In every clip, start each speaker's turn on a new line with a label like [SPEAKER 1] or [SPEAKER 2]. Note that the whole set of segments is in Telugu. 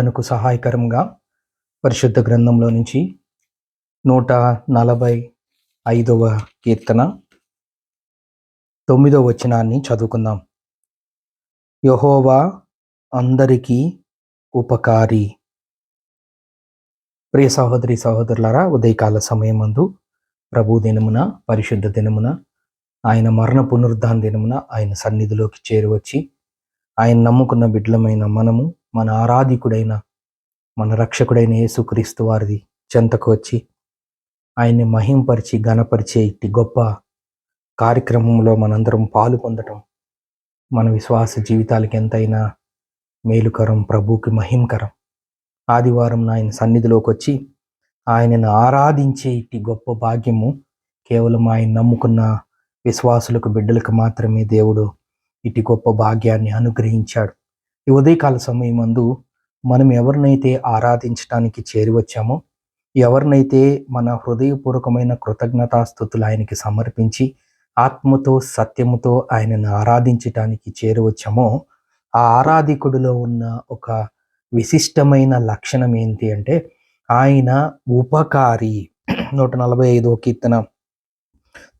[SPEAKER 1] ఆరాధనకు సహాయకరంగా పరిశుద్ధ గ్రంథంలో నుంచి నూట నలభై ఐదవ కీర్తన తొమ్మిదవ వచనాన్ని చదువుకుందాం. యహోవా అందరికీ ఉపకారి. ప్రియ సహోదరి సహోదరులారా ఉదయకాల సమయమందు ప్రభు దినమున పరిశుద్ధ దినమున ఆయన మరణ పునరుద్ధాన దినమున ఆయన సన్నిధిలోకి చేరువచ్చి ఆయన నమ్ముకున్న బిడ్డలమైన మనము మన ఆరాధికుడైన మన రక్షకుడైన యేసుక్రీస్తు వారిది చెంతకు వచ్చి ఆయన్ని మహింపరిచి గణపరిచే ఇట్టి గొప్ప కార్యక్రమంలో మనందరం పాలు పొందటం మన విశ్వాస జీవితాలకి ఎంతైనా మేలుకరం ప్రభుకి మహింకరం. ఆదివారం ఆయన సన్నిధిలోకి వచ్చి ఆయనను ఆరాధించే ఇట్టి గొప్ప భాగ్యము కేవలం ఆయన నమ్ముకున్న విశ్వాసులకు బిడ్డలకు మాత్రమే దేవుడు ఇటు గొప్ప భాగ్యాన్ని అనుగ్రహించాడు. ఈ ఉదయకాల సమయమందు మనం ఎవరినైతే ఆరాధించడానికి చేరివచ్చామో ఎవరినైతే మన హృదయపూర్వకమైన కృతజ్ఞతాస్థుతులు ఆయనకి సమర్పించి ఆత్మతో సత్యముతో ఆయనను ఆరాధించటానికి చేరువచ్చామో ఆ ఆరాధికుడిలో ఉన్న ఒక విశిష్టమైన లక్షణం ఏంటి అంటే ఆయన ఉపకారి. నూట నలభై ఐదో కీర్తన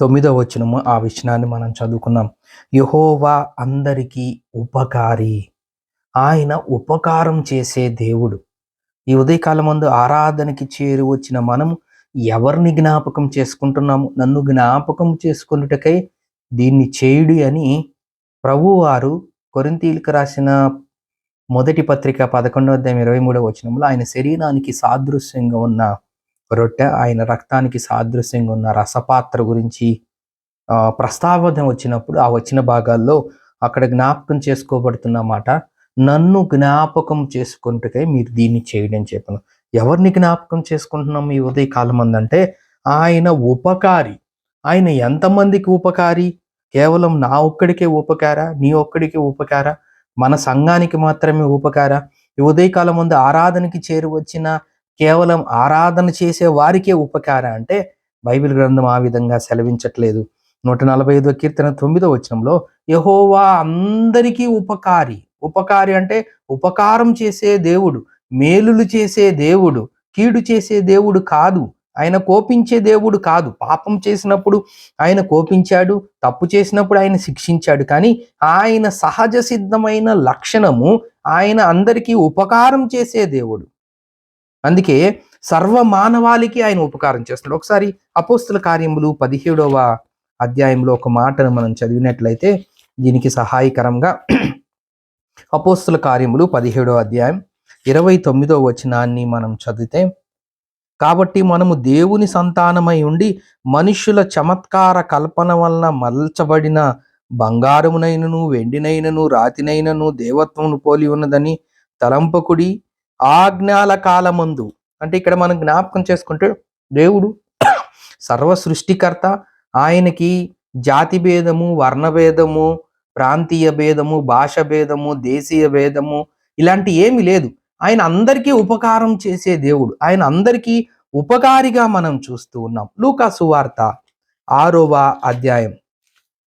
[SPEAKER 1] తొమ్మిదో వచనము ఆ విషయాన్ని మనం చదువుకున్నాం. యహోవా అందరికీ ఉపకారి. ఆయన ఉపకారం చేసే దేవుడు. ఈ ఉదయకాలం ముందు ఆరాధనకి చేరి వచ్చిన మనము ఎవరిని జ్ఞాపకం చేసుకుంటున్నాము? నన్ను జ్ఞాపకం చేసుకున్నటకై దీన్ని చేయుడి అని ప్రభువారు కొరింతీలకు రాసిన మొదటి పత్రిక పదకొండవ అధ్యాయం ఇరవై మూడవ వచనంలో ఆయన శరీరానికి సాదృశ్యంగా ఉన్న రొట్టె ఆయన రక్తానికి సాదృశ్యంగా ఉన్న రసపాత్ర గురించి ప్రస్తావన వచ్చినప్పుడు ఆ వచ్చిన భాగాల్లో అక్కడ జ్ఞాపకం చేసుకోబడుతున్న మాట నన్ను జ్ఞాపకం చేసుకుంటుకై మీరు దీన్ని చేయడం చెప్పను. ఎవరిని జ్ఞాపకం చేసుకుంటున్నాం ఈ ఉదయకాలం అందంటే ఆయన ఉపకారి. ఆయన ఎంతమందికి ఉపకారి? కేవలం నా ఒక్కడికే ఉపకార? నీ ఒక్కడికే ఉపకార? మన సంఘానికి మాత్రమే ఉపకార? ఈ ఉదయకాలం ముందు ఆరాధనకి చేరువచ్చిన కేవలం ఆరాధన చేసే వారికే ఉపకార అంటే బైబిల్ గ్రంథం ఆ విధంగా సెలవించట్లేదు. నూట నలభై ఐదో కీర్తన తొమ్మిదో వచనంలో యహోవా అందరికీ ఉపకారి. ఉపకారి అంటే ఉపకారం చేసే దేవుడు మేలులు చేసే దేవుడు కీడు చేసే దేవుడు కాదు. ఆయన కోపించే దేవుడు కాదు. పాపం చేసినప్పుడు ఆయన కోపించాడు తప్పు చేసినప్పుడు ఆయన శిక్షించాడు. కానీ ఆయన సహజ సిద్ధమైన లక్షణము ఆయన అందరికీ ఉపకారం చేసే దేవుడు. అందుకే సర్వ మానవాళికి ఆయన ఉపకారం చేస్తున్నాడు. ఒకసారి అపోస్తుల కార్యములు పదిహేడవ అధ్యాయంలో ఒక మాటను మనం చదివినట్లయితే దీనికి సహాయకరంగా అపోస్తుల కార్యములు పదిహేడో అధ్యాయం ఇరవై తొమ్మిదో వచనాన్ని మనం చదివితే కాబట్టి మనము దేవుని సంతానమై ఉండి మనుష్యుల చమత్కార కల్పన వలన మలచబడిన బంగారమునైనను వెండినైనను రాతినైనను దేవత్వమును పోలి ఉన్నదని తలంపకుడి ఆజ్ఞాల కాలమందు. అంటే ఇక్కడ మనం జ్ఞాపకం చేసుకుంటే దేవుడు సర్వ సృష్టికర్త ఆయనకి జాతి భేదము వర్ణ భేదము ప్రాంతీయ భేదము భాష భేదము దేశీయ భేదము ఇలాంటి ఏమి లేదు. ఆయన అందరికీ ఉపకారం చేసే దేవుడు. ఆయన అందరికీ ఉపకారిగా మనం చూస్తూ ఉన్నాం. లూకా సువార్త ఆరోవ అధ్యాయం.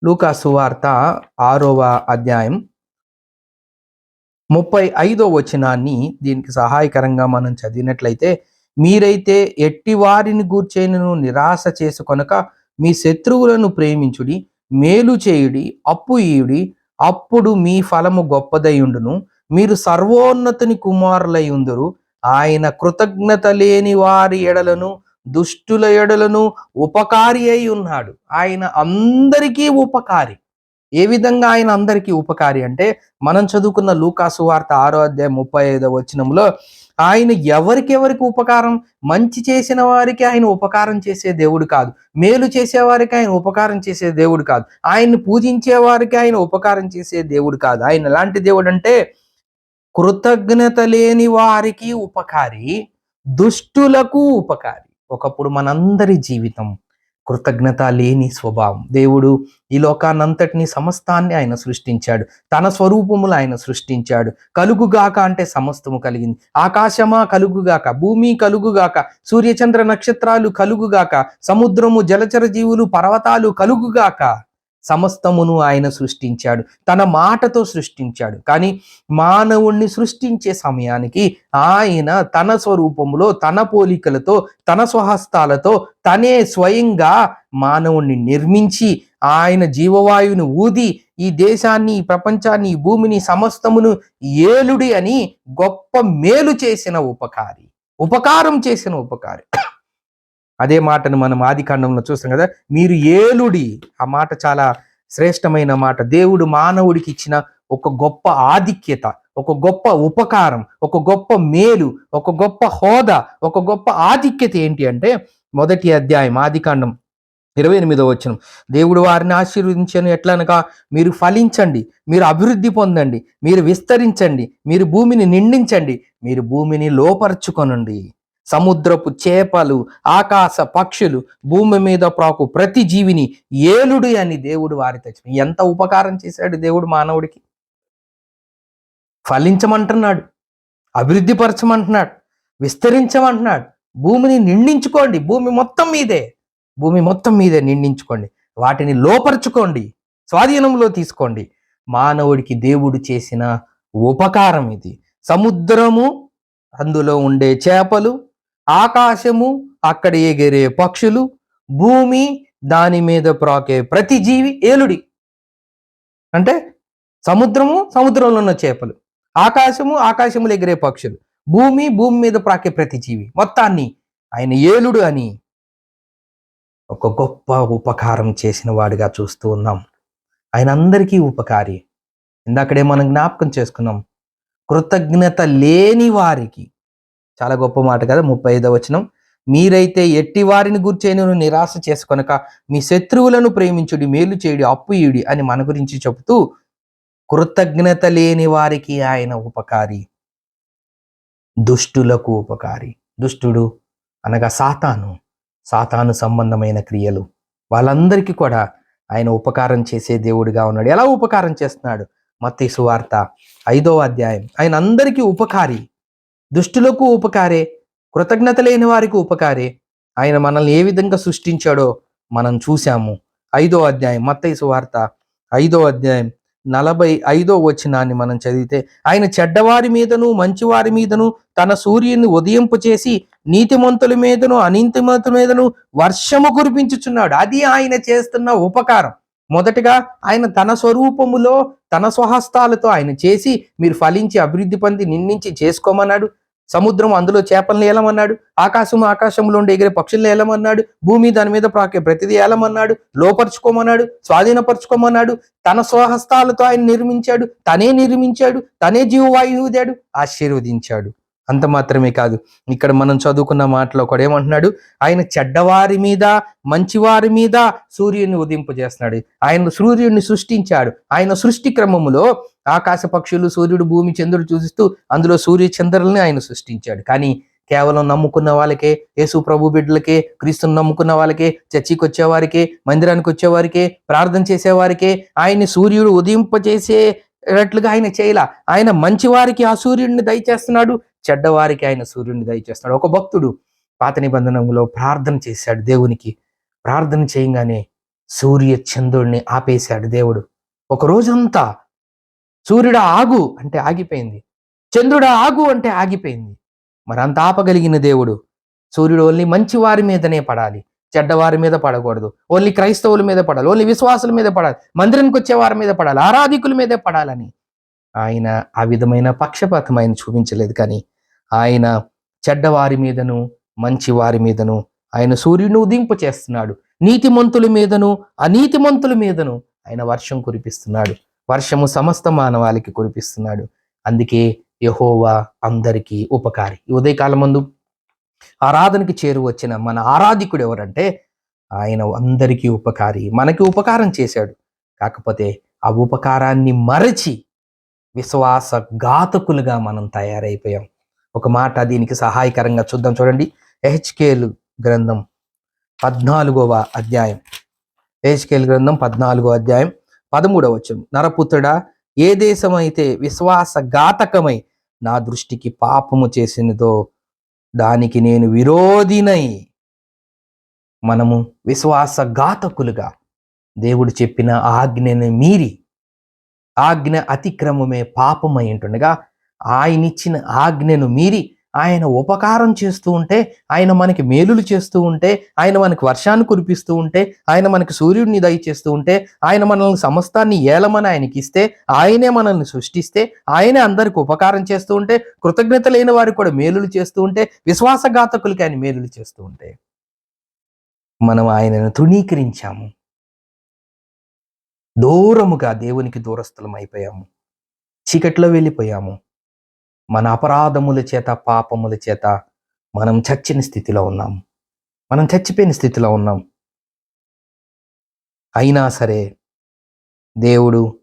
[SPEAKER 1] లూకా సువార్త ఆరోవ అధ్యాయం. ముప్పై ఐదో వచనాన్ని దీనికి సహాయకరంగా మనం చదివినట్లయితే మీరైతే ఎట్టి వారిని గూర్చేనను నిరాశ చేసుకొనక మీ శత్రువులను ప్రేమించుడి మేలు చేయుడి అప్పు ఇయుడి అప్పుడు మీ ఫలము గొప్పదయుండును మీరు సర్వోన్నతుని కుమారులై ఉందరు. ఆయన కృతజ్ఞత లేని వారి ఎడలను దుష్టుల ఎడలను ఉపకారి అయి ఉన్నాడు. ఆయన అందరికీ ఉపకారి. ఏ విధంగా ఆయన అందరికీ ఉపకారి అంటే మనం చదువుకున్న లూకాసు వార్త ఆరో అధ్యాయం ముప్పై ఐదో వచనంలో ఆయన ఎవరికెవరికి ఉపకారం? మంచి చేసిన వారికి ఆయన ఉపకారం చేసే దేవుడు కాదు. మేలు చేసేవారికి ఆయన ఉపకారం చేసే దేవుడు కాదు. ఆయన్ని పూజించే వారికి ఆయన ఉపకారం చేసే దేవుడు కాదు. ఆయన ఎలాంటి దేవుడు అంటే కృతజ్ఞత లేని వారికి ఉపకారి దుష్టులకు ఉపకారి. ఒకప్పుడు మనందరి జీవితం కృతజ్ఞత లేని స్వభావం. దేవుడు ఈ లోకానంతటిని సమస్తాన్ని ఆయన సృష్టించాడు. తన స్వరూపములు ఆయన సృష్టించాడు. కలుగుగాక అంటే సమస్తము కలిగింది. ఆకాశమా కలుగుగాక భూమి కలుగుగాక సూర్యచంద్ర నక్షత్రాలు కలుగుగాక సముద్రము జలచర జీవులు పర్వతాలు కలుగుగాక. సమస్తమును ఆయన సృష్టించాడు. తన మాటతో సృష్టించాడు. కానీ మానవుణ్ణి సృష్టించే సమయానికి ఆయన తన స్వరూపములో తన పోలికలతో తన స్వహస్తాలతో తనే స్వయంగా మానవుణ్ణి నిర్మించి ఆయన జీవవాయువుని ఊది ఈ దేశాన్ని ఈ ప్రపంచాన్ని ఈ భూమిని సమస్తమును ఏలుడి అని గొప్ప మేలు చేసిన ఉపకారి. ఉపకారం చేసిన ఉపకారి. అదే మాటను మనం ఆది కాండంలో చూస్తాం కదా మీరు ఏలుడి. ఆ మాట చాలా శ్రేష్టమైన మాట. దేవుడు మానవుడికి ఇచ్చిన ఒక గొప్ప ఆధిక్యత ఒక గొప్ప ఉపకారం ఒక గొప్ప మేలు ఒక గొప్ప హోదా ఒక గొప్ప ఆధిక్యత ఏంటి అంటే మొదటి అధ్యాయం ఆదికాండం ఇరవై ఎనిమిదో వచ్చిన దేవుడు వారిని ఆశీర్వదించాను ఎట్లనగా మీరు ఫలించండి మీరు అభివృద్ధి పొందండి మీరు విస్తరించండి మీరు భూమిని నిండించండి మీరు భూమిని లోపరుచుకొనండి. సముద్రపు చేపలు ఆకాశ పక్షులు భూమి మీద ప్రాకు ప్రతి జీవిని ఏలుడు అని దేవుడు వారితో చెప్పి ఎంత ఉపకారం చేశాడు దేవుడు మానవుడికి? ఫలించమంటున్నాడు అభివృద్ధి పరచమంటున్నాడు విస్తరించమంటున్నాడు. భూమిని నిండించుకోండి భూమి మొత్తం మీదే భూమి మొత్తం మీదే నిండించుకోండి వాటిని లోపరుచుకోండి స్వాధీనంలో తీసుకోండి. మానవుడికి దేవుడు చేసిన ఉపకారం ఇది. సముద్రము అందులో ఉండే చేపలు ఆకాశము అక్కడ ఎగిరే పక్షులు భూమి దాని మీద ప్రాకే ప్రతి జీవి ఏలుడి. అంటే సముద్రము సముద్రంలో ఉన్న చేపలు. ఆకాశము ఆకాశములు ఎగిరే పక్షులు. భూమి భూమి మీద ప్రాకే ప్రతి జీవి. మొత్తాన్ని ఆయన ఏలుడు అని ఒక గొప్ప ఉపకారం చేసిన వాడిగా చూస్తూ ఉన్నాం. ఆయన అందరికీ ఉపకారి. ఇందాకడే మనం జ్ఞాపకం చేసుకున్నాం. కృతజ్ఞత లేని వారికి చాలా గొప్ప మాట కదా ముప్పై ఐదో వచనం. మీరైతే ఎట్టి వారిని గుర్చేను నిరాశ చేసుకొనక మీ శత్రువులను ప్రేమించుడి మేలు చేయుడి అప్పు ఇయుడి అని మన గురించి చెబుతూ కృతజ్ఞత లేని వారికి ఆయన ఉపకారి. దుష్టులకు ఉపకారి. దుష్టుడు అనగా సాతాను. సాతాను సంబంధమైన క్రియలు. వాళ్ళందరికీ కూడా ఆయన ఉపకారం చేసే దేవుడిగా ఉన్నాడు. ఎలా ఉపకారం చేస్తున్నాడు? మత్తి సువార్త ఐదో అధ్యాయం. ఆయన అందరికీ ఉపకారి. దుష్టులకు ఉపకారే కృతజ్ఞత లేని వారికి ఉపకారే. ఆయన మనల్ని ఏ విధంగా సృష్టించాడో మనం చూశాము. ఐదో అధ్యాయం మత్తయి సువార్త ఐదో అధ్యాయం నలభై ఐదో వచనాన్ని మనం చదివితే ఆయన చెడ్డవారి మీదను మంచివారి మీదను తన సూర్యుని ఉదయింపు చేసి నీతిమంతుల మీదను అనింతిమంతుల మీదను వర్షము కురిపించుచున్నాడు. అది ఆయన చేస్తున్న ఉపకారం. మొదటగా ఆయన తన స్వరూపములో తన స్వహస్తాలతో ఆయన చేసి మీరు ఫలించి అభివృద్ధి పొంది నిందించి చేసుకోమన్నాడు. సముద్రం అందులో చేపలను ఏలమన్నాడు ఆకాశం ఆకాశంలో ఉండే ఎగిరే పక్షులను ఏలమన్నాడు భూమి దాని మీద ప్రాకే ప్రతిదీ ఏలమన్నాడు లోపరుచుకోమన్నాడు స్వాధీనపరుచుకోమన్నాడు తన స్వహస్తాలతో ఆయన నిర్మించాడు తనే నిర్మించాడు తనే జీవవాయువుదాడు ఆశీర్వదించాడు. అంత మాత్రమే కాదు. ఇక్కడ మనం చదువుకున్న మాటలో కూడా ఏమంటున్నాడు? ఆయన చెడ్డవారి మీద మంచివారి మీద సూర్యుని ఉదింపజేస్తున్నాడు ఆయన సూర్యుడిని సృష్టించాడు. ఆయన సృష్టి క్రమములో ఆకాశ పక్షులు సూర్యుడు భూమి చంద్రుడు చూసిస్తూ అందులో సూర్య చంద్రుల్ని ఆయన సృష్టించాడు. కానీ కేవలం నమ్ముకున్న వాళ్ళకే యేసు ప్రభు బిడ్డలకే క్రీస్తుని నమ్ముకున్న వాళ్ళకే చర్చికి వచ్చేవారికే మందిరానికి వచ్చేవారికే ప్రార్థన చేసేవారికే ఆయన్ని సూర్యుడు ఉదయింపజేసేటట్లుగా ఆయన చేయాల. ఆయన మంచివారికి ఆ సూర్యుడిని దయచేస్తున్నాడు చెడ్డవారికి ఆయన సూర్యుడిని దయచేస్తున్నాడు. ఒక భక్తుడు పాత నిబంధనలో ప్రార్థన చేశాడు దేవునికి. ప్రార్థన చేయగానే సూర్య చంద్రుడిని ఆపేశాడు దేవుడు. ఒక రోజంతా సూర్యుడు ఆగు అంటే ఆగిపోయింది. చంద్రుడు ఆగు అంటే ఆగిపోయింది. మరి అంత ఆపగలిగిన దేవుడు సూర్యుడు ఓన్లీ మంచి వారి మీదనే పడాలి. చెడ్డవారి మీద పడకూడదు. ఓన్లీ క్రైస్తవుల మీద పడాలి. ఓన్లీ విశ్వాసుల మీద పడాలి. మందిరానికి వచ్చే వారి మీద పడాలి. ఆరాధికుల మీదే పడాలని. ఆయన ఆ విధమైన పక్షపాతం ఆయన చూపించలేదు కానీ ఆయన చెడ్డవారి మీదను మంచి వారి మీదను ఆయన సూర్యుని ఉదింపు చేస్తున్నాడు. నీతిమంతుల మీదను అనీతిమంతుల మీదను ఆయన వర్షం కురిపిస్తున్నాడు. వర్షము సమస్త మానవాళికి కురిపిస్తున్నాడు. అందుకే యహోవా అందరికీ ఉపకారి. ఉదయకాలం ముందు ఆరాధనకి చేరువచ్చిన మన ఆరాధికుడు ఎవరంటే ఆయన అందరికీ ఉపకారి మనకి ఉపకారం చేశాడు. కాకపోతే ఆ ఉపకారాన్ని మరచి విశ్వాస ఘాతకులుగా మనం తయారైపోయాం. ఒక మాట దీనికి సహాయకరంగా చూద్దాం చూడండి. ఎహెచ్కేలు గ్రంథం పద్నాలుగవ అధ్యాయం. ఎహెచ్కేల్ గ్రంథం పద్నాలుగో అధ్యాయం పదమూడవ వచనం. నరపుత్రుడా ఏ దేశమైతే విశ్వాస ఘాతకమై నా దృష్టికి పాపము చేసినదో దానికి నేను విరోధినై మనము విశ్వాసఘాతకులుగా దేవుడు చెప్పిన ఆజ్ఞని మీరి ఆజ్ఞ అతిక్రమమే పాపమై ఉంటుండగా ఆయనిచ్చిన ఆజ్ఞను మీరి ఆయన ఉపకారం చేస్తూ ఉంటే ఆయన మనకి మేలులు చేస్తూ ఉంటే ఆయన మనకి వర్షాన్ని కురిపిస్తూ ఉంటే ఆయన మనకి సూర్యుడిని దయచేస్తూ ఉంటే ఆయన మనల్ని సమస్తాన్ని ఏలమని ఆయనకి ఇస్తే ఆయనే మనల్ని సృష్టిస్తే ఆయనే అందరికి ఉపకారం చేస్తూ ఉంటే కృతజ్ఞత లేని వారికి కూడా మేలులు చేస్తూ ఉంటే విశ్వాసఘాతకులకి ఆయన మేలులు చేస్తూ ఉంటే మనం ఆయనను తృణీకరించాము. దూరముగా దేవునికి దూరస్థలం అయిపోయాము చీకట్లో వెళ్ళిపోయాము. మన అపరాధముల చేత పాపముల చేత మనం చచ్చిన స్థితిలో ఉన్నాం. మనం చచ్చిపోయిన స్థితిలో ఉన్నాం. అయినా సరే దేవుడు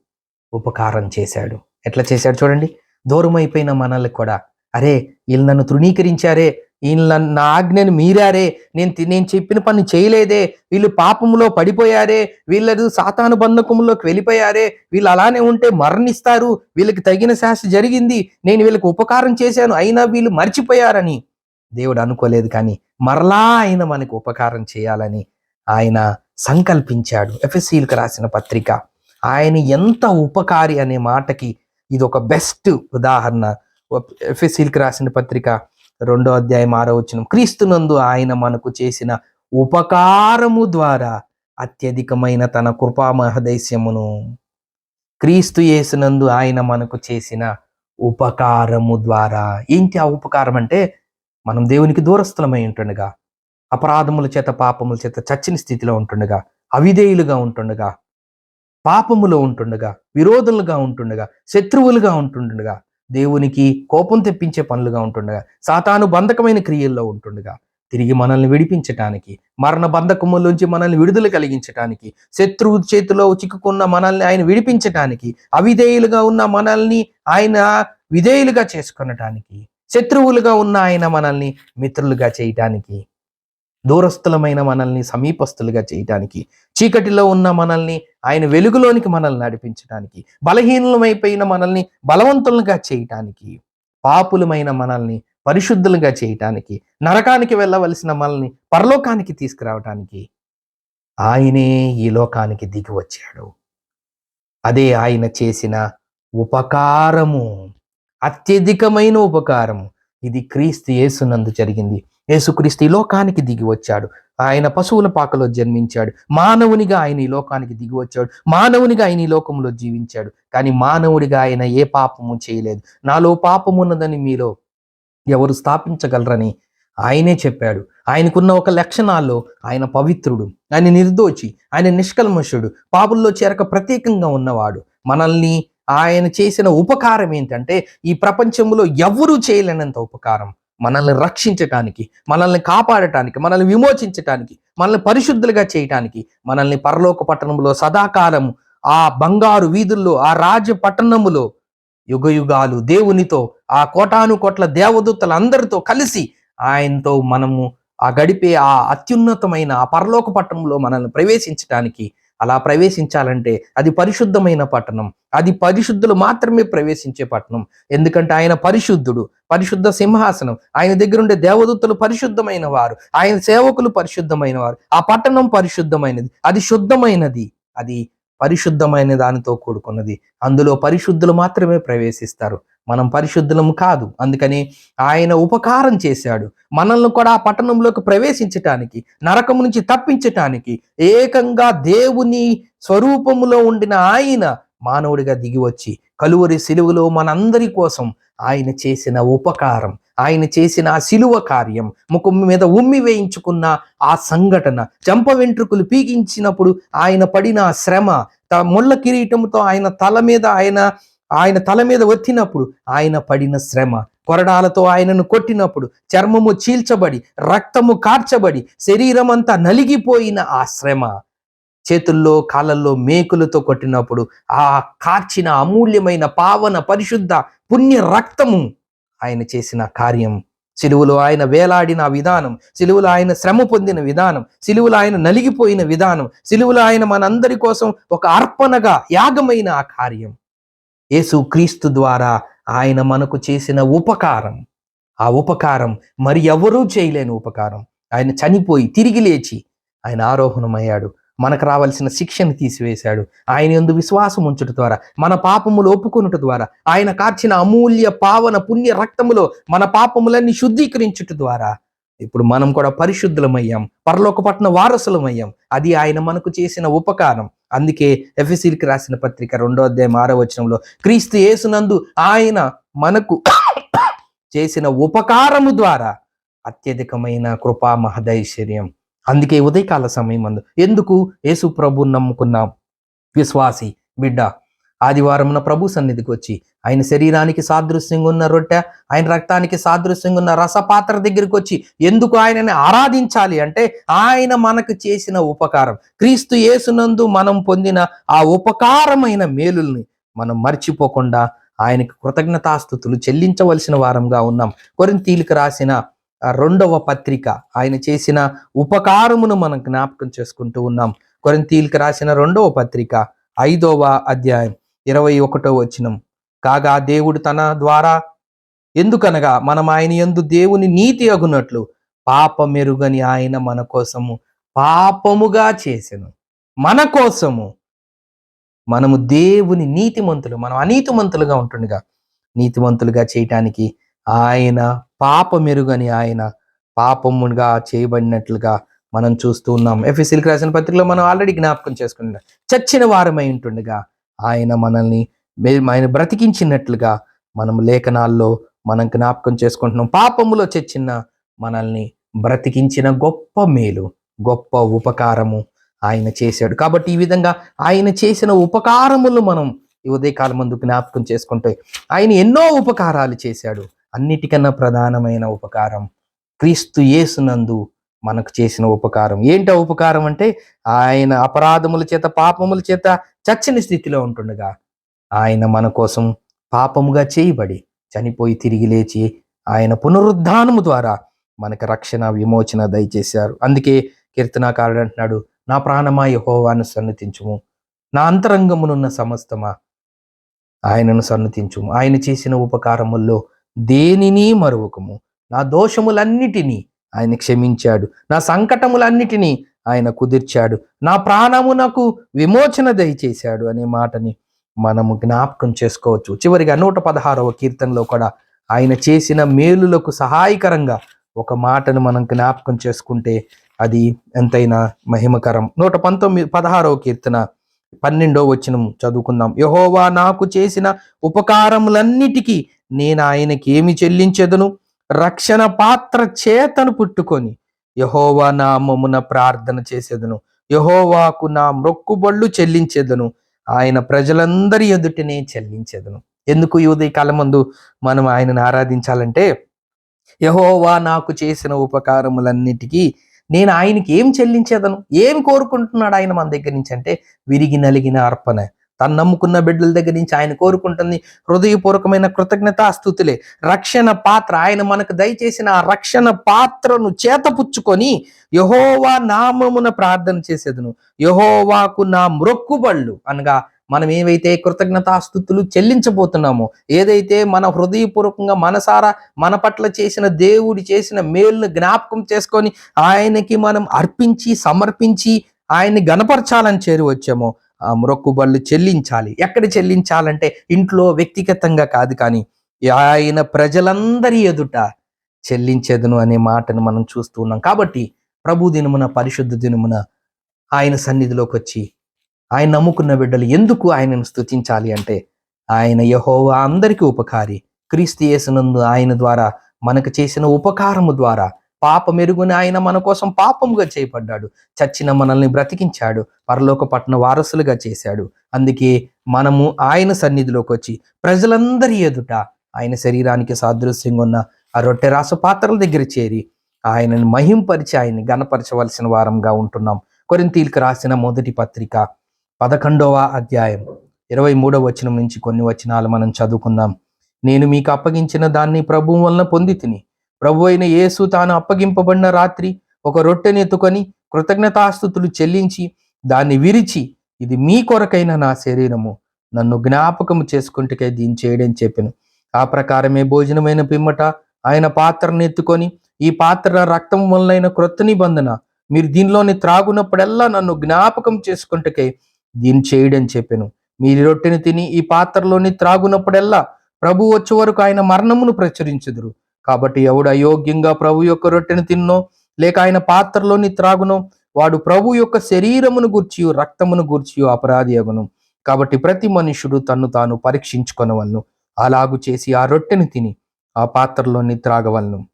[SPEAKER 1] ఉపకారం చేశాడు. ఎట్లా చేశాడు చూడండి? దూరం అయిపోయిన మనల్ని కూడా అరే వీళ్ళు నన్ను తృణీకరించారే వీళ్ళ నా ఆజ్ఞను మీరారే. నేను నేను చెప్పిన పని చేయలేదే. వీళ్ళు పాపములో పడిపోయారే. వీళ్ళు సాతాను బంధకములోకి వెళ్ళిపోయారే. వీళ్ళు అలానే ఉంటే మరణిస్తారు. వీళ్ళకి తగిన శాస్త్ర జరిగింది. నేను వీళ్ళకి ఉపకారం చేశాను. అయినా వీళ్ళు మర్చిపోయారని. దేవుడు అనుకోలేదు కానీ మరలా ఆయన మనకు ఉపకారం చేయాలని ఆయన సంకల్పించాడు. ఎఫ్ఎస్సీలకు రాసిన పత్రిక. ఆయన ఎంత ఉపకారి అనే మాటకి ఇది ఒక బెస్ట్ ఉదాహరణ. ఎఫ్ఎస్సీలకు రాసిన పత్రిక రెండో అధ్యాయం ఆరో వచ్చిన క్రీస్తునందు ఆయన మనకు చేసిన ఉపకారము ద్వారా అత్యధికమైన తన కృపా మహదైస్యమును క్రీస్తు యేసునందు ఆయన మనకు చేసిన ఉపకారము ద్వారా. ఏంటి ఆ ఉపకారం అంటే మనం దేవునికి దూరస్థలమై ఉంటుండగా అపరాధముల చేత పాపముల చేత చచ్చిన స్థితిలో ఉంటుండగా అవిధేయులుగా ఉంటుండగా పాపములో ఉంటుండగా విరోధులుగా ఉంటుండగా శత్రువులుగా ఉంటుండగా దేవునికి కోపం తెప్పించే పనులుగా ఉంటుండగా సాతాను బంధకమైన క్రియల్లో ఉంటుండగా తిరిగి మనల్ని విడిపించటానికి మరణ బంధకములోంచి మనల్ని విడుదల కలిగించటానికి శత్రువు చేతిలో చిక్కుకున్న మనల్ని ఆయన విడిపించటానికి అవిధేయులుగా ఉన్న మనల్ని ఆయన విధేయులుగా చేసుకొనటానికి శత్రువులుగా ఉన్న ఆయన మనల్ని మిత్రులుగా చేయటానికి దూరస్థులమైన మనల్ని సమీపస్తులుగా చేయటానికి చీకటిలో ఉన్న మనల్ని ఆయన వెలుగులోనికి మనల్ని నడిపించడానికి బలహీనమైపోయిన మనల్ని బలవంతులుగా చేయటానికి పాపులమైన మనల్ని పరిశుద్ధులుగా చేయటానికి నరకానికి వెళ్ళవలసిన మనల్ని పరలోకానికి తీసుకురావటానికి ఆయనే ఈ లోకానికి దిగి వచ్చాడు. అదే ఆయన చేసిన ఉపకారము అత్యధికమైన ఉపకారము. ఇది క్రీస్తు యేసునందు జరిగింది. యేసుక్రీస్తు ఈ లోకానికి దిగి వచ్చాడు. ఆయన పశువుల పాకలో జన్మించాడు. మానవునిగా ఆయన ఈ లోకానికి దిగి వచ్చాడు. మానవునిగా ఆయన ఈ లోకంలో జీవించాడు. కానీ మానవుడిగా ఆయన ఏ పాపము చేయలేదు. నాలో పాపము ఉన్నదని మీలో ఎవరు స్థాపించగలరని ఆయనే చెప్పాడు. ఆయనకున్న ఒక లక్షణాల్లో ఆయన పవిత్రుడు. ఆయన నిర్దోచి ఆయన నిష్కల్మషుడు. పాపుల్లో చేరక ప్రత్యేకంగా ఉన్నవాడు. మనల్ని ఆయన చేసిన ఉపకారం ఏంటంటే ఈ ప్రపంచంలో ఎవరూ చేయలేనంత ఉపకారం. మనల్ని రక్షించటానికి మనల్ని కాపాడటానికి మనల్ని విమోచించటానికి మనల్ని పరిశుద్ధులుగా చేయటానికి మనల్ని పరలోక పట్టణంలో సదాకాలం ఆ బంగారు వీధుల్లో ఆ రాజ పట్టణములో యుగ యుగాలు దేవునితో ఆ కోటాను కోట్ల దేవదూతలందరితో కలిసి ఆయనతో మనము ఆ గడిపే ఆ అత్యున్నతమైన ఆ పరలోక పట్టణంలో మనల్ని ప్రవేశించటానికి అలా ప్రవేశించాలంటే అది పరిశుద్ధమైన పట్టణం. అది పరిశుద్ధులు మాత్రమే ప్రవేశించే పట్టణం. ఎందుకంటే ఆయన పరిశుద్ధుడు పరిశుద్ధ సింహాసనం. ఆయన దగ్గర ఉండే దేవదూతలు పరిశుద్ధమైన వారు. ఆయన సేవకులు పరిశుద్ధమైన వారు. ఆ పట్టణం పరిశుద్ధమైనది. అది శుద్ధమైనది. అది పరిశుద్ధమైన దానితో కూడుకున్నది. అందులో పరిశుద్ధులు మాత్రమే ప్రవేశిస్తారు. మనం పరిశుద్ధులము కాదు. అందుకని ఆయన ఉపకారం చేశాడు. మనల్ని కూడా ఆ పట్టణంలోకి ప్రవేశించటానికి నరకము నుంచి తప్పించటానికి ఏకంగా దేవుని స్వరూపములో ఉండిన ఆయన మానవుడిగా దిగి వచ్చి కలువరి సిలువలో మనందరి కోసం ఆయన చేసిన ఉపకారం ఆయన చేసిన ఆ సిలువ కార్యం ముఖం మీద ఉమ్మి వేయించుకున్న ఆ సంఘటన చంప వెంట్రుకలు పీకించినప్పుడు ఆయన పడిన శ్రమ త- ముళ్ళ కిరీటంతో ఆయన తల మీద ఆయన ఆయన తల మీద ఒత్తినప్పుడు ఆయన పడిన శ్రమ కొరడాలతో ఆయనను కొట్టినప్పుడు చర్మము చీల్చబడి రక్తము కార్చబడి శరీరం అంతా నలిగిపోయిన ఆ శ్రమ. చేతుల్లో కాళ్ళల్లో మేకులతో కొట్టినప్పుడు ఆ కార్చిన అమూల్యమైన పావన పరిశుద్ధ పుణ్య రక్తము ఆయన చేసిన కార్యం. సిలువులో ఆయన వేలాడిన విధానం సిలువులో ఆయన శ్రమ పొందిన విధానం సిలువులో ఆయన నలిగిపోయిన విధానం సిలువులో ఆయన మనందరి కోసం ఒక అర్పణగా యాగమైన ఆ కార్యం. యేసు క్రీస్తు ద్వారా ఆయన మనకు చేసిన ఉపకారం. ఆ ఉపకారం మరి ఎవరూ చేయలేని ఉపకారం. ఆయన చనిపోయి తిరిగి లేచి ఆయన ఆరోహణమయ్యాడు. మనకు రావాల్సిన శిక్షను తీసివేశాడు. ఆయన ఎందు విశ్వాసం ఉంచుట ద్వారా మన పాపములు ఒప్పుకొనుట ద్వారా ఆయన కార్చిన అమూల్య పావన పుణ్య రక్తములో మన పాపములన్నీ శుద్ధీకరించుట ద్వారా ఇప్పుడు మనం కూడా పరిశుద్ధులమయ్యాం. పరలోకపట్న వారసులమయ్యాం. అది ఆయన మనకు చేసిన ఉపకారం. అందుకే ఎఫ్ఎసీలకి రాసిన పత్రిక రెండో అధ్యాయం ఆరో వచనంలో క్రీస్తు యేసునందు ఆయన మనకు చేసిన ఉపకారము ద్వారా అత్యధికమైన కృపా మహదైశ్వర్యం. అందుకే ఉదయకాల సమయం అందు ఎందుకు? యేసు ప్రభు నమ్ముకున్నాం విశ్వాసి బిడ్డ ఆదివారమున ప్రభు సన్నిధికి వచ్చి ఆయన శరీరానికి సాదృశ్యంగా ఉన్న రొట్టె ఆయన రక్తానికి సాదృశ్యంగా ఉన్న రసపాత్ర దగ్గరికి వచ్చి ఎందుకు ఆయనని ఆరాధించాలి అంటే ఆయన మనకు చేసిన ఉపకారం. క్రీస్తు యేసునందు మనం పొందిన ఆ ఉపకారమైన మేలుల్ని మనం మర్చిపోకుండా ఆయనకు కృతజ్ఞతాస్థుతులు చెల్లించవలసిన వారంగా ఉన్నాం. కొరింతీలకు రాసిన రెండవ పత్రిక ఆయన చేసిన ఉపకారమును మనం జ్ఞాపకం చేసుకుంటూ ఉన్నాం. కొరింతీలకు రాసిన రెండవ పత్రిక ఐదవ అధ్యాయం. ఇరవై ఒకటో వచనం. కాగా దేవుడు తన ద్వారా ఎందుకనగా మనం ఆయన ఎందు దేవుని నీతి అగునట్లు పాపమెరుగని ఆయన మన కోసము పాపముగా చేసెను. మన కోసము మనము దేవుని నీతిమంతులు మనం అనీతిమంతులుగా ఉంటుండగా నీతిమంతులుగా చేయటానికి ఆయన పాపమెరుగని ఆయన పాపముగా చేయబడినట్లుగా మనం చూస్తూ ఉన్నాం. ఎఫ్ఎస్సీలకు రాసిన పత్రికలో మనం ఆల్రెడీ జ్ఞాపకం చేసుకుంటున్నాం చచ్చిన వారమై ఉంటుండగా ఆయన మనల్ని మే- ఆయన బ్రతికించినట్లుగా మనం లేఖనాల్లో మనం జ్ఞాపకం చేసుకుంటున్నాం. పాపములో చచ్చిన మనల్ని బ్రతికించిన గొప్ప మేలు గొప్ప ఉపకారము ఆయన చేశాడు. కాబట్టి ఈ విధంగా ఆయన చేసిన ఉపకారములు మనం ఈ ఉదయకాలం ముందు జ్ఞాపకం చేసుకుంటే ఆయన ఎన్నో ఉపకారాలు చేశాడు. అన్నిటికన్నా ప్రధానమైన ఉపకారం క్రీస్తు యేసునందు మనకు చేసిన ఉపకారం. ఏంటి ఆ ఉపకారం అంటే ఆయన అపరాధముల చేత పాపముల చేత చచ్చని స్థితిలో ఉంటుండగా ఆయన మన కోసం పాపముగా చేయబడి చనిపోయి తిరిగి లేచి ఆయన పునరుద్ధానము ద్వారా మనకు రక్షణ విమోచన దయచేశారు. అందుకే కీర్తనాకారుడు అంటున్నాడు నా ప్రాణమా యహోవాను సన్నతించుము. నా అంతరంగమునున్న సమస్తమా ఆయనను సన్నతించుము. ఆయన చేసిన ఉపకారముల్లో దేనిని మరువకము. నా దోషములన్నిటినీ ఆయన క్షమించాడు. నా సంకటములన్నిటినీ ఆయన కుదిర్చాడు. నా ప్రాణమునకు విమోచన దయచేశాడు అనే మాటని మనము జ్ఞాపకం చేసుకోవచ్చు. చివరిగా నూట పదహారవ కీర్తనలో కూడా ఆయన చేసిన మేలులకు సహాయకరంగా ఒక మాటను మనం జ్ఞాపకం చేసుకుంటే అది ఎంతైనా మహిమకరం. నూట పంతొమ్మిది పదహారవ కీర్తన పన్నెండో వచనం చదువుకుందాం. యహోవా నాకు చేసిన ఉపకారములన్నిటికీ నేను ఆయనకి ఏమి చెల్లించదును? రక్షణ పాత్ర చేతను పుట్టుకొని యహోవా నామమున ప్రార్థన చేసేదను. యహోవాకు నా మొక్కుబళ్ళు చెల్లించేదను. ఆయన ప్రజలందరి ఎదుటనే చెల్లించేదను. ఎందుకు ఈ ఉదయకాలం ముందు మనం ఆయనను ఆరాధించాలంటే యహోవా నాకు చేసిన ఉపకారములన్నిటికీ నేను ఆయనకి ఏం చెల్లించేదను? ఏం కోరుకుంటున్నాడు ఆయన మన దగ్గర నుంచి అంటే విరిగి నలిగిన అర్పణ. తను నమ్ముకున్న బిడ్డల దగ్గర నుంచి ఆయన కోరుకుంటుంది హృదయపూర్వకమైన కృతజ్ఞత స్థుతులే రక్షణ పాత్ర ఆయన మనకు దయచేసిన ఆ రక్షణ పాత్రను చేతపుచ్చుకొని యహోవా నామమున ప్రార్థన చేసేదను. యహోవాకు నా మ్రొక్కుబళ్ళు అనగా మనం ఏవైతే కృతజ్ఞతాస్థుతులు చెల్లించబోతున్నామో ఏదైతే మన హృదయపూర్వకంగా మనసారా మన పట్ల చేసిన దేవుడి చేసిన మేలును జ్ఞాపకం చేసుకొని ఆయనకి మనం అర్పించి సమర్పించి ఆయన్ని గనపరచాలని చేరి వచ్చామో ఆ మొక్కుబళ్ళు చెల్లించాలి. ఎక్కడ చెల్లించాలంటే ఇంట్లో వ్యక్తిగతంగా కాదు కానీ ఆయన ప్రజలందరి ఎదుట చెల్లించేదను అనే మాటను మనం చూస్తూ ఉన్నాం. కాబట్టి ప్రభు దినమున పరిశుద్ధ దినమున ఆయన సన్నిధిలోకి వచ్చి ఆయన నమ్ముకున్న బిడ్డలు ఎందుకు ఆయనను స్థుతించాలి అంటే ఆయన యహోవా అందరికీ ఉపకారి. క్రీస్తు యేసునందు ఆయన ద్వారా మనకు చేసిన ఉపకారము ద్వారా పాప మెరుగుని ఆయన మన కోసం పాపముగా చేయబడ్డాడు. చచ్చిన మనల్ని బ్రతికించాడు. పరలోక పట్టణ వారసులుగా చేశాడు. అందుకే మనము ఆయన సన్నిధిలోకి వచ్చి ప్రజలందరి ఎదుట ఆయన శరీరానికి సాదృశ్యంగా ఉన్న ఆ రొట్టె రాసు పాత్రల దగ్గర చేరి ఆయనను మహింపరిచి ఆయన్ని గణపరచవలసిన వారంగా ఉంటున్నాం. కొరింతీలకు రాసిన మొదటి పత్రిక పదకొండవ అధ్యాయం ఇరవై మూడవ వచనం నుంచి కొన్ని వచనాలు మనం చదువుకుందాం. నేను మీకు అప్పగించిన దాన్ని ప్రభువు వలన పొంది తిని ప్రభు అయిన యేసు తాను అప్పగింపబడిన రాత్రి ఒక రొట్టెని ఎత్తుకొని కృతజ్ఞతాస్థుతులు చెల్లించి దాన్ని విరిచి ఇది మీ కొరకైన నా శరీరము. నన్ను జ్ఞాపకము చేసుకుంటే దీన్ని చేయడం చెప్పాను. ఆ ప్రకారమే భోజనమైన పిమ్మట ఆయన పాత్రను ఎత్తుకొని ఈ పాత్ర రక్తం వలన క్రొత్త నిబంధన. మీరు దీనిలోని త్రాగునప్పుడల్లా నన్ను జ్ఞాపకం చేసుకుంటకే దీన్ని చేయడని చెప్పాను. మీరు రొట్టెని తిని ఈ పాత్రలోని త్రాగునప్పుడల్లా ప్రభు వచ్చే వరకు ఆయన మరణమును ప్రచురించుదురు. కాబట్టి ఎవడు అయోగ్యంగా ప్రభు యొక్క రొట్టెను తిన్నో లేక ఆయన పాత్రలోని త్రాగునో వాడు ప్రభు యొక్క శరీరమును గూర్చి రక్తమును గూర్చి అపరాధి అగును. కాబట్టి ప్రతి మనుషుడు తన్ను తాను పరీక్షించుకొనవలను. అలాగు చేసి ఆ రొట్టెను తిని ఆ పాత్రలోని త్రాగవలను.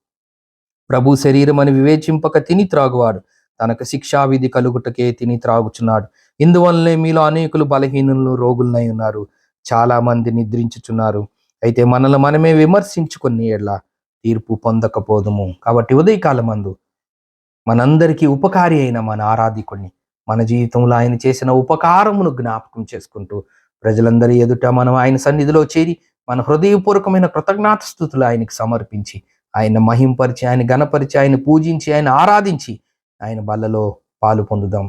[SPEAKER 1] ప్రభు శరీరం అని వివేచింపక తిని త్రాగువాడు. తనకు శిక్షావిధి కలుగుటకే తిని త్రాగుచున్నాడు. ఇందువల్లనే మీలో అనేకులు బలహీనులు రోగులనై ఉన్నారు. చాలా మంది నిద్రించుచున్నారు. అయితే మనల్ని మనమే విమర్శించుకుని ఎడ్ల. తీర్పు పొందకపోదుము. కాబట్టి ఉదయకాలమందు మనందరికీ ఉపకారి అయిన మన ఆరాధికుడిని మన జీవితంలో ఆయన చేసిన ఉపకారమును జ్ఞాపకం చేసుకుంటూ ప్రజలందరి ఎదుట మనం ఆయన సన్నిధిలో చేరి మన హృదయపూర్వకమైన కృతజ్ఞాత స్థుతులు ఆయనకి సమర్పించి ఆయన మహింపరిచి ఆయన గణపరిచి ఆయన పూజించి ఆయన ఆరాధించి ఆయన బల్లలో పాలు పొందుదాం.